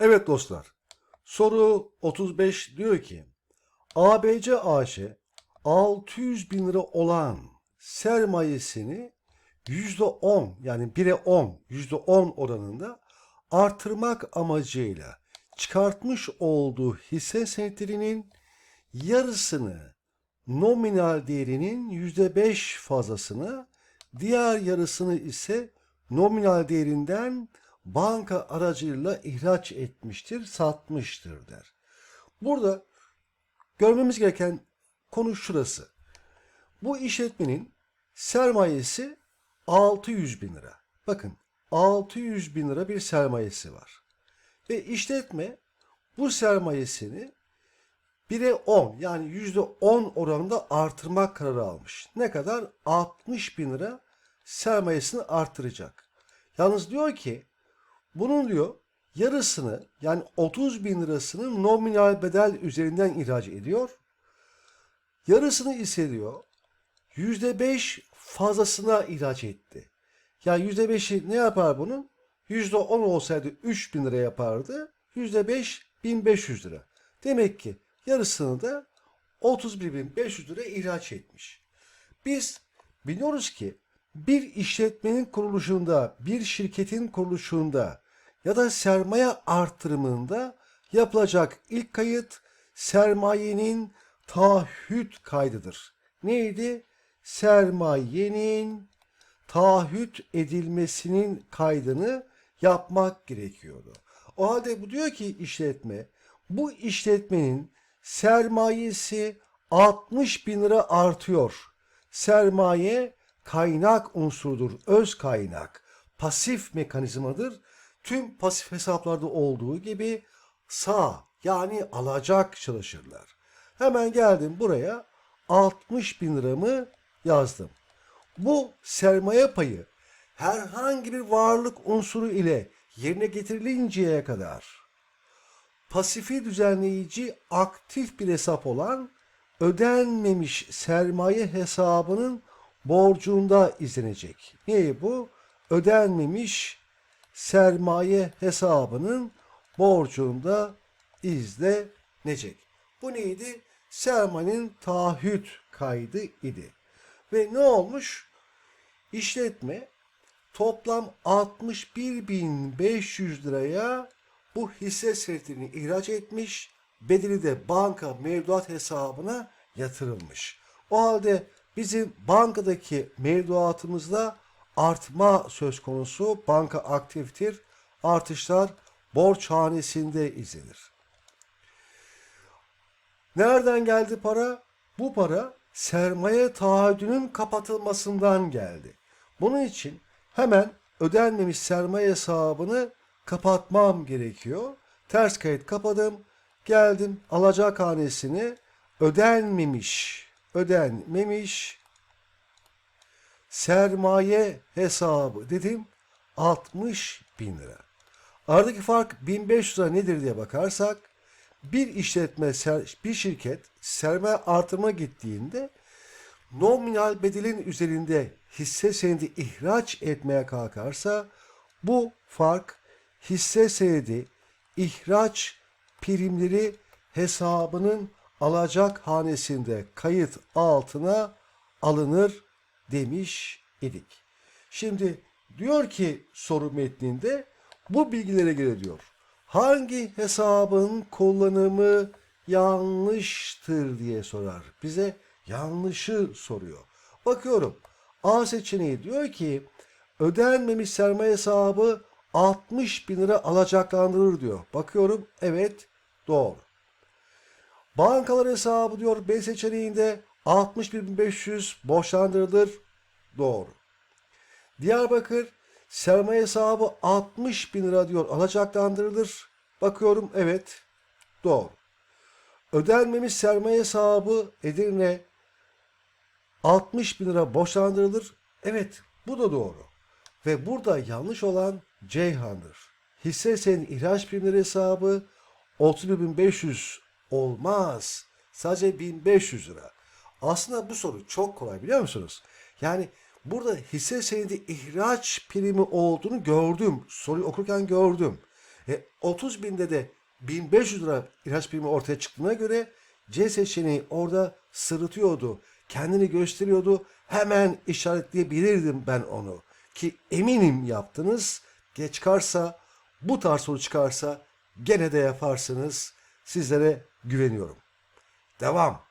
Evet dostlar. Soru 35 diyor ki ABC AŞ 600 bin lira olan sermayesini %10 yani 1'e 10 %10 oranında artırmak amacıyla çıkartmış olduğu hisse senetlerinin yarısını nominal değerinin %5 fazlasını diğer yarısını ise nominal değerinden banka aracılığıyla ihraç etmiştir, satmıştır der. Burada görmemiz gereken konu şurası. Bu işletmenin sermayesi 600 bin lira. Bakın 600 bin lira bir sermayesi var. Ve işletme bu sermayesini 1'e 10 yani %10 oranında artırmak kararı almış. Ne kadar? 60 bin lira sermayesini artıracak. Yalnız diyor ki bunun diyor yarısını yani 30 bin lirasını nominal bedel üzerinden ihraç ediyor. Yarısını ise diyor %5 fazlasına ihraç etti. Yani %5'i ne yapar bunun? %10 olsaydı 3 bin lira yapardı. %5 1500 lira. Demek ki yarısını da 31.500 lira ihraç etmiş. Biz biliyoruz ki bir işletmenin kuruluşunda, bir şirketin kuruluşunda ya da sermaye artırımında yapılacak ilk kayıt sermayenin taahhüt kaydıdır. Neydi? Sermayenin taahhüt edilmesinin kaydını yapmak gerekiyordu. O halde bu diyor ki işletme bu işletmenin sermayesi 60 bin lira artıyor. Sermaye kaynak unsurudur, öz kaynak, pasif mekanizmadır. Tüm pasif hesaplarda olduğu gibi sağ yani alacak çalışırlar. Hemen geldim buraya 60 bin liramı yazdım. Bu sermaye payı herhangi bir varlık unsuru ile yerine getirilinceye kadar pasifi düzenleyici aktif bir hesap olan ödenmemiş sermaye hesabının borcunda izlenecek. Neyi bu? Ödenmemiş sermaye hesabının borcunda izlenecek. Bu neydi? Sermayenin taahhüt kaydı idi. Ve ne olmuş? İşletme toplam 61.500 liraya bu hisse senetlerini ihraç etmiş, bedeli de banka mevduat hesabına yatırılmış. O halde bizim bankadaki mevduatımızda artma söz konusu, banka aktiftir, artışlar borç hanesinde izlenir. Nereden geldi para? Bu para sermaye taahhüdünün kapatılmasından geldi. Bunun için hemen ödenmemiş sermaye hesabını kapatmam gerekiyor. Ters kayıt kapadım. Geldim alacak hanesini ödenmemiş, ödenmemiş sermaye hesabı dedim 60 bin lira. Aradaki fark 1500 lira nedir diye bakarsak bir işletme, bir şirket sermaye artırma gittiğinde nominal bedelin üzerinde hisse senedi ihraç etmeye kalkarsa bu fark hisse senedi ihraç primleri hesabının alacak hanesinde kayıt altına alınır demiş idik. Şimdi diyor ki soru metninde bu bilgilere göre diyor. Hangi hesabın kullanımı yanlıştır diye sorar. Bize yanlışı soruyor. Bakıyorum. A seçeneği diyor ki ödenmemiş sermaye hesabı 60 bin lira alacaklandırır diyor. Bakıyorum evet doğru. Bankalar hesabı diyor B seçeneğinde 61.500 borçlandırılır. Doğru. Diyarbakır sermaye hesabı 60 bin lira diyor alacaklandırılır. Bakıyorum evet doğru. Ödenmemiş sermaye hesabı Edirne 60 bin lira borçlandırılır. Evet bu da doğru. Ve burada yanlış olan Ceyhan'dır. Hisse senedi ihraç primleri hesabı 31.500 olmaz. Sadece 1500 lira. Aslında bu soru çok kolay biliyor musunuz? Yani burada hisse senedi ihraç primi olduğunu gördüm. Soruyu okurken gördüm. E, 30 binde de 1500 lira ihraç primi ortaya çıktığına göre C seçeneği orada sırıtıyordu. Kendini gösteriyordu. Hemen işaretleyebilirdim ben onu. Ki eminim yaptınız. Geç çıkarsa bu tarz soru çıkarsa gene de yaparsınız. Sizlere güveniyorum. Devam.